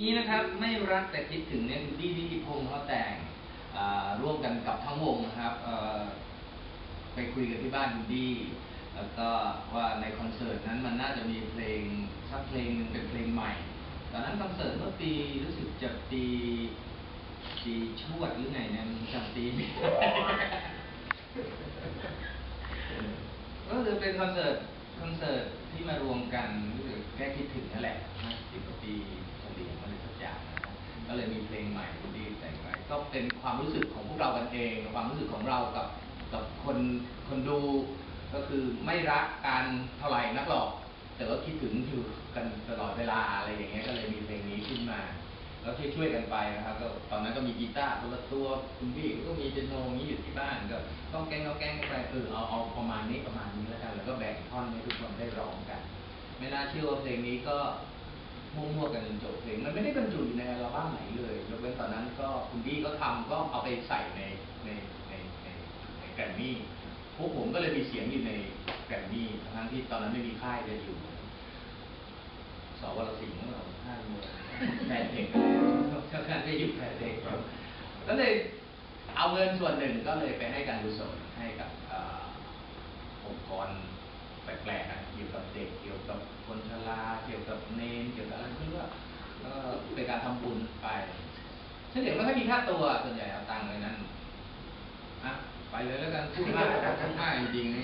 นี้นะครับไม่รักแต่คิดถึงเนี่ยคุณดี้นิติพงศ์เขาแต่งอ่าร่วมกันกับทั้งวงนะครับเออไปคุยกันที่บ้านคุณดีแล้วก็ว่าในคอนเสิร์ตนั้นมันน่าจะมีเพลงสักเพลงหนึ่งเป็นเพลงใหม่ ตอนนั้นคอนเสิร์ตเมื่อปีรู้สึกจะปีปีชวดหรือไงเนี่ยมันจำปีไม่ได้ก็คือเป็นคอนเสิร์ตคอนเสิร์ตที่มารวมกันรู้ส แค่คิดถึงนั่นแหละห้าสิบกว่าปีเฉลี่ยอะไรสักอย่างนะครับก็เลยมีเพลงใหม่ที่แต่งไว้ก็เป็นความรู้สึกของพวกเรากันเอง ความรู้สึกของเรากับกับคนคนดู ก็คือไม่รักกันเท่าไหร่นักหรอก แต่ว่าคิดถึงอยู่กันตลอดเวลาอะไรอย่างเงี้ยก็เลยมีเพลงนี้ขึ้นมาแล้วช่วยช่วยกันไปนะครับก็ตอนนั้นก็มีกีตาร์คนละตัวคุณพี่ก็มีเปียโนนี้อยู่ที่บ้านก็ต้องแกล้งต้องแกล้งกันไปเออเอาเอาประมาณนี้ประมาณนี้แล้วกันแล้วก็แบ่งท่อนให้ทุกคนได้ร้องกัน ไม่น่าเชื่อว่าเพลงนี้ก็มั่วๆกันจนจบเพลง มันไม่ได้บรรจุอยู่ในอัลบั้มไหนเลยยกเว้นตอนนั้นก็คุณบี้ก็ทำก็เอาไปใส่ในในในในในแกรมมี่พวกผมก็เลยมีเสียงอยู่ในแกรมมี่ทั้งที่ตอนนั้นไม่มีค่ายจะอยู่สวรสิงห์ของเราห้างเมืองแฟนเพลงก็เลยค่อนข้างจะอยู่แฟนเพลงก็เลยเอาเงินส่วนหนึ่งก็เลยไปให้การกุศลให้กับองค์กรแปลกๆนะ ยวกับเกี่ยวกับคนชราเกี่ยวกับเนนเกี่ยวกับอะไรที่ว่าก็เป็นการทำบุญไปซึ่งเดี๋ยวมันก็มีค่าตัวส่วนใหญ่เอาตังค์เลยนั้นอะไปเลยแล้วกันพูดมากพูดมากจริงๆนี่